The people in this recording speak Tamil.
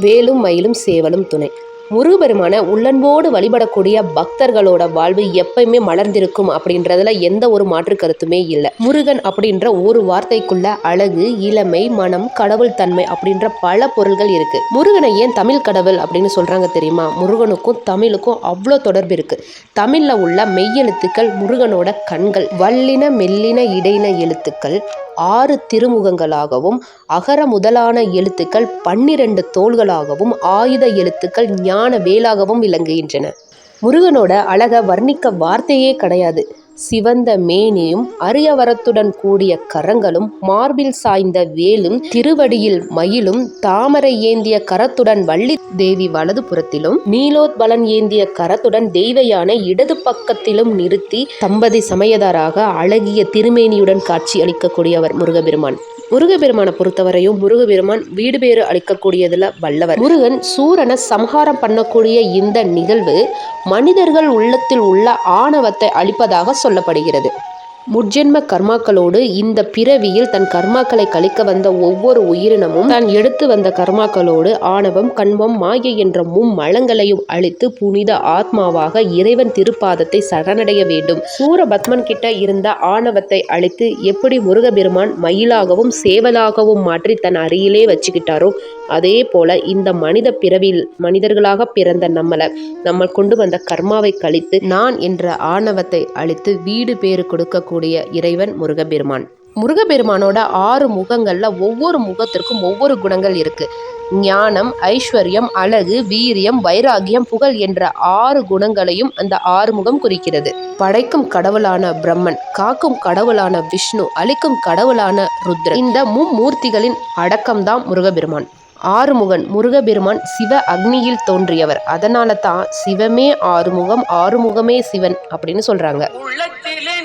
வேலும் மயிலும் சேவலும் துணை. முருகபெருமான உள்ளன்போடு வழிபடக்கூடிய பக்தர்களோட வாழ்வு எப்பயுமே மலர்ந்திருக்கும் அப்படின்றதுல எந்த ஒரு மாற்று கருத்துமே இல்லை. முருகன் அப்படின்ற ஒரு வார்த்தைக்குள்ள அழகு இளமை மனம் கடவுள் தன்மை அப்படின்ற பல பொருள்கள் இருக்கு. முருகனை ஏன் தமிழ் கடவுள் அப்படின்னு சொல்றாங்க தெரியுமா? முருகனுக்கும் தமிழுக்கும் அவ்வளோ தொடர்பு இருக்கு. தமிழ்ல உள்ள மெய்யெழுத்துக்கள் முருகனோட கண்கள் வல்லின மெல்லின இடையின எழுத்துக்கள் ஆறு திருமுகங்களாகவும் அகர முதலான எழுத்துக்கள் பன்னிரண்டு தோள்களாகவும் ஆயுத எழுத்துக்கள் ஞான வேலாகவும் விளங்குகின்றன. முருகனோட அழக வர்ணிக்க வார்த்தையே கிடையாது. சிவந்த மேனியும் அரியவரத்துடன் கூடிய கரங்களும் மார்பில் சாய்ந்த வேலும் திருவடியில் மயிலும் தாமரை ஏந்திய கரத்துடன் வள்ளி தேவி வலது புறத்திலும் நீலோத்பலன் ஏந்திய கரத்துடன் தெய்வ யானை இடது பக்கத்திலும் நிறுத்தி தம்பதி சமயதாராக அழகிய திருமேனியுடன் காட்சி அளிக்கக்கூடியவர் முருகபெருமான். முருகபெருமானை பொறுத்தவரையும் முருகபெருமான் வீடு பேறு அளிக்கக்கூடியதுல வல்லவர். முருகன் சூரனை சம்ஹாரம் பண்ணக்கூடிய இந்த நிகழ்வு மனிதர்கள் உள்ளத்தில் உள்ள ஆணவத்தை அழிப்பதாக சொல்லப்படுகிறது. முற்ஜென்ம கர்மாக்களோடு இந்த பிறவியில் தன் கர்மாக்களை கழிக்க வந்த ஒவ்வொரு உயிரினமும் தான் எடுத்து வந்த கர்மாக்களோடு ஆணவம் கண்மம் மாயை என்ற மும்மலங்களையும் அழித்து புனித ஆத்மாவாக இறைவன் திருப்பாதத்தை சரணடைய வேண்டும். சூரபத்மன் கிட்ட இருந்த ஆணவத்தை அழித்து எப்படி முருகபெருமான் மயிலாகவும் சேவலாகவும் மாற்றி தன் அருகிலே வச்சுக்கிட்டாரோ அதே போல இந்த மனித பிறவியில் மனிதர்களாக பிறந்த நம்மளை நம்ம கொண்டு வந்த கர்மாவை கழித்து நான் என்ற ஆணவத்தை அழித்து வீடு பேறு கொடுக்கக்கூடிய இறைவன் முருகபெருமான் முருகபெருமானோட ஆறு முகங்கள்ல ஒவ்வொரு முகத்திற்கும் ஒவ்வொரு குணங்கள் இருக்கு. ஞானம் ஐஸ்வர்யம் அழகு வீரியம் வைராகியம் புகழ் என்ற ஆறு குணங்களையும் அந்த ஆறு முகம் குறிக்கிறது. படைக்கும் கடவுளான பிரம்மன் காக்கும் கடவுளான விஷ்ணு அழிக்கும் கடவுளான ருத்ரன். இந்த மும்மூர்த்திகளின் அடக்கம்தான் முருகபெருமான் ஆறுமுகன் முருகபெருமான் சிவ அக்னியில் தோன்றியவர். அதனால தான் சிவமே ஆறுமுகம் ஆறுமுகமே சிவன் அப்படின்னு சொல்றாங்க. உள்ளத்திலே